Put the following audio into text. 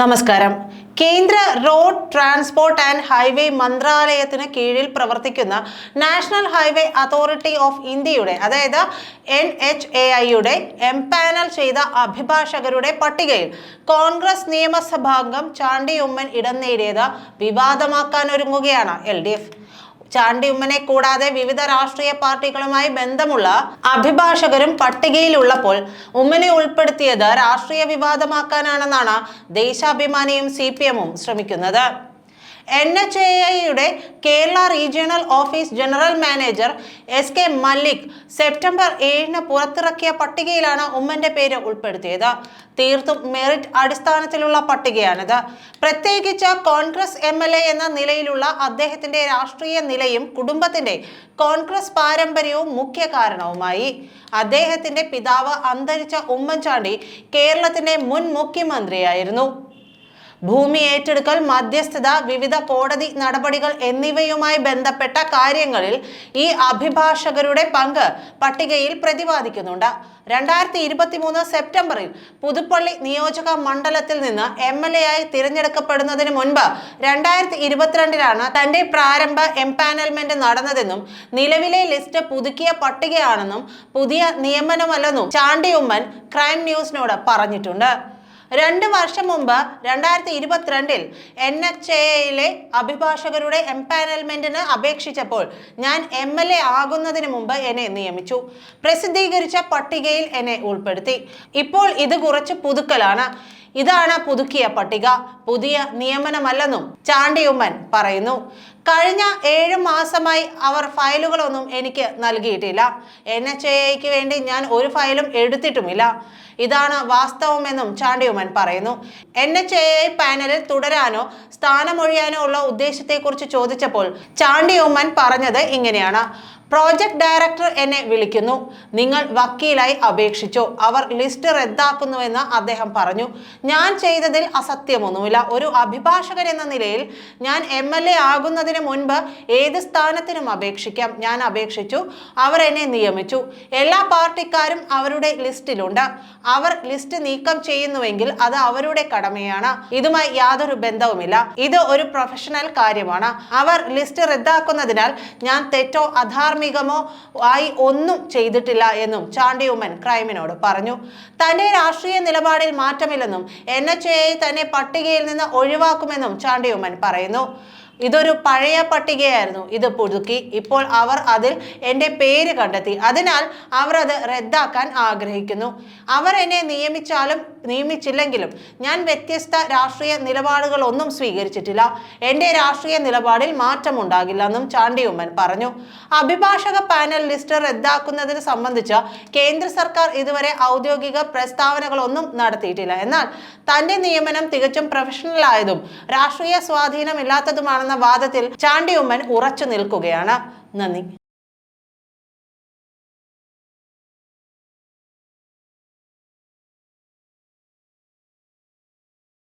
നമസ്കാരം. കേന്ദ്ര road transport and highway മന്ത്രാലയത്തിന് കീഴിൽ പ്രവർത്തിക്കുന്ന നാഷണൽ ഹൈവേ അതോറിറ്റി ഓഫ് ഇന്ത്യയുടെ അതായത് എൻ എച്ച് എ ഐയുടെ എംപാനൽ ചെയ്ത അഭിഭാഷകരുടെ പട്ടികയിൽ കോൺഗ്രസ് നിയമസഭാംഗം ചാണ്ടി ഉമ്മൻ ഇടം നേടിയത് വിവാദമാക്കാനൊരുങ്ങുകയാണ് എൽ ഡി എഫ്. ചാണ്ടി ഉമ്മനെ കൂടാതെ വിവിധ രാഷ്ട്രീയ പാർട്ടികളുമായി ബന്ധമുള്ള അഭിഭാഷകരും പട്ടികയിലുള്ളപ്പോൾ ഉമ്മനെ ഉൾപ്പെടുത്തിയത് രാഷ്ട്രീയ വിവാദമാക്കാനാണെന്നാണ് ദേശാഭിമാനിയും സി ശ്രമിക്കുന്നത്. എൻ എച്ച് എ ഐയുടെ Kerala regional office general manager S K Mallik September ഏഴിന് പുറത്തിറക്കിയ പട്ടികയിലാണ് ഉമ്മന്റെ പേര് ഉൾപ്പെടുത്തിയത്. തീർത്തും മെറിറ്റ് അടിസ്ഥാനത്തിലുള്ള പട്ടികയാണിത്. പ്രത്യേകിച്ച് കോൺഗ്രസ് എം എൽ എ എന്ന നിലയിലുള്ള അദ്ദേഹത്തിന്റെ രാഷ്ട്രീയ നിലയും കുടുംബത്തിന്റെ കോൺഗ്രസ് പാരമ്പര്യവും മുഖ്യ കാരണവുമായി. അദ്ദേഹത്തിന്റെ പിതാവ് അന്തരിച്ച ഉമ്മൻചാണ്ടി കേരളത്തിന്റെ മുൻ മുഖ്യമന്ത്രിയായിരുന്നു. ഭൂമി ഏറ്റെടുക്കൽ മധ്യസ്ഥത വിവിധ കോടതി നടപടികൾ എന്നിവയുമായി ബന്ധപ്പെട്ട കാര്യങ്ങളിൽ ഈ അഭിഭാഷകരുടെ പങ്ക് പട്ടികയിൽ പ്രതിപാദിക്കുന്നുണ്ട്. രണ്ടായിരത്തി ഇരുപത്തി മൂന്ന് സെപ്റ്റംബറിൽ പുതുപ്പള്ളി നിയോജക മണ്ഡലത്തിൽ നിന്ന് എം എൽ എ ആയി തിരഞ്ഞെടുക്കപ്പെടുന്നതിന് മുൻപ് രണ്ടായിരത്തി ഇരുപത്തിരണ്ടിലാണ് തന്റെ പ്രാരംഭ എംപാനൽമെന്റ് നടന്നതെന്നും നിലവിലെ ലിസ്റ്റ് പുതുക്കിയ പട്ടികയാണെന്നും പുതിയ നിയമനമല്ലെന്നും ചാണ്ടി ഉമ്മൻ ക്രൈം ന്യൂസിനോട് പറഞ്ഞിട്ടുണ്ട്. രണ്ട് വർഷം മുമ്പ് രണ്ടായിരത്തി ഇരുപത്തിരണ്ടിൽ എൻ എച്ച് എയിലെ അഭിഭാഷകരുടെ എംപാനൽമെന്റിന് അപേക്ഷിച്ചപ്പോൾ ഞാൻ എം എൽ എ ആകുന്നതിന് മുമ്പ് എന്നെ നിയമിച്ചു. പ്രസിദ്ധീകരിച്ച പട്ടികയിൽ എന്നെ ഉൾപ്പെടുത്തി. ഇപ്പോൾ ഇത് കുറച്ച് പുതുക്കലാണ്. ഇതാണ് പുതുക്കിയ പട്ടിക. പുതിയ നിയമനമല്ലെന്നും ചാണ്ടിയുമ്മൻ പറയുന്നു. കഴിഞ്ഞ ഏഴ് മാസമായി അവർ ഫയലുകളൊന്നും എനിക്ക് നൽകിയിട്ടില്ല. എൻ എച്ച് എക്ക് വേണ്ടി ഞാൻ ഒരു ഫയലും എടുത്തിട്ടുമില്ല. ഇതാണ് വാസ്തവമെന്നും ചാണ്ടിയുമൻ പറയുന്നു. എൻ എച്ച് എ പാനലിൽ തുടരാനോ സ്ഥാനമൊഴിയാനോ ഉള്ള ഉദ്ദേശത്തെക്കുറിച്ച് ചോദിച്ചപ്പോൾ ചാണ്ടിയുമ്മൻ പറഞ്ഞത് ഇങ്ങനെയാണ്. പ്രോജക്ട് ഡയറക്ടർ എന്നെ വിളിക്കുന്നു. നിങ്ങൾ വക്കീലായി അപേക്ഷിച്ചു. അവർ ലിസ്റ്റ് റദ്ദാക്കുന്നുവെന്ന് അദ്ദേഹം പറഞ്ഞു. ഞാൻ ചെയ്തതിൽ അസത്യമൊന്നുമില്ല. ഒരു അഭിഭാഷകൻ എന്ന നിലയിൽ ഞാൻ എം എൽ എ ആകുന്നതിന് മുൻപ് ഏത് സ്ഥാനത്തിനും അപേക്ഷിക്കാം. ഞാൻ അപേക്ഷിച്ചു. അവർ എന്നെ നിയമിച്ചു. എല്ലാ പാർട്ടിക്കാരും അവരുടെ ലിസ്റ്റിലുണ്ട്. അവർ ലിസ്റ്റ് നീക്കം ചെയ്യുന്നുവെങ്കിൽ അത് അവരുടെ കടമയാണ്. ഇതുമായി യാതൊരു ബന്ധവുമില്ല. ഇത് ഒരു പ്രൊഫഷണൽ കാര്യമാണ്. അവർ ലിസ്റ്റ് റദ്ദാക്കുന്നതിനാൽ ഞാൻ തെറ്റോ അധാർമികമോ ആയി ഒന്നും ചെയ്തിട്ടില്ല എന്നും ചാണ്ടി ഉമ്മൻ ക്രൈമിനോട് പറഞ്ഞു. തന്റെ രാഷ്ട്രീയ നിലപാടിൽ മാറ്റമില്ലെന്നും എൻ. എച്ച്. എ. തന്നെ പട്ടികയിൽ നിന്ന് ഒഴിവാക്കുമെന്നും ചാണ്ടി ഉമ്മൻ പറയുന്നു. ഇതൊരു പഴയ പട്ടികയായിരുന്നു. ഇത് പുതുക്കി. ഇപ്പോൾ അവർ അതിൽ എന്റെ പേര് കണ്ടെത്തി. അതിനാൽ അവർ അത് റദ്ദാക്കാൻ ആഗ്രഹിക്കുന്നു. അവർ എന്നെ നിയമിച്ചാലും നിയമിച്ചില്ലെങ്കിലും ഞാൻ വ്യത്യസ്ത രാഷ്ട്രീയ നിലപാടുകളൊന്നും സ്വീകരിച്ചിട്ടില്ല. എന്റെ രാഷ്ട്രീയ നിലപാടിൽ മാറ്റമുണ്ടാകില്ലെന്നും ചാണ്ടിയുമ്മൻ പറഞ്ഞു. അഭിഭാഷക പാനൽ ലിസ്റ്റ് റദ്ദാക്കുന്നതിന് സംബന്ധിച്ച് കേന്ദ്ര സർക്കാർ ഇതുവരെ ഔദ്യോഗിക പ്രസ്താവനകളൊന്നും നടത്തിയിട്ടില്ല. എന്നാൽ തന്റെ നിയമനം തികച്ചും പ്രൊഫഷണൽ ആയതും രാഷ്ട്രീയ സ്വാധീനമില്ലാത്തതുമാണെന്ന വാദത്തിൽ ചാണ്ടിയുമ്മൻ ഉറച്ചു നിൽക്കുകയാണ്. നന്ദി.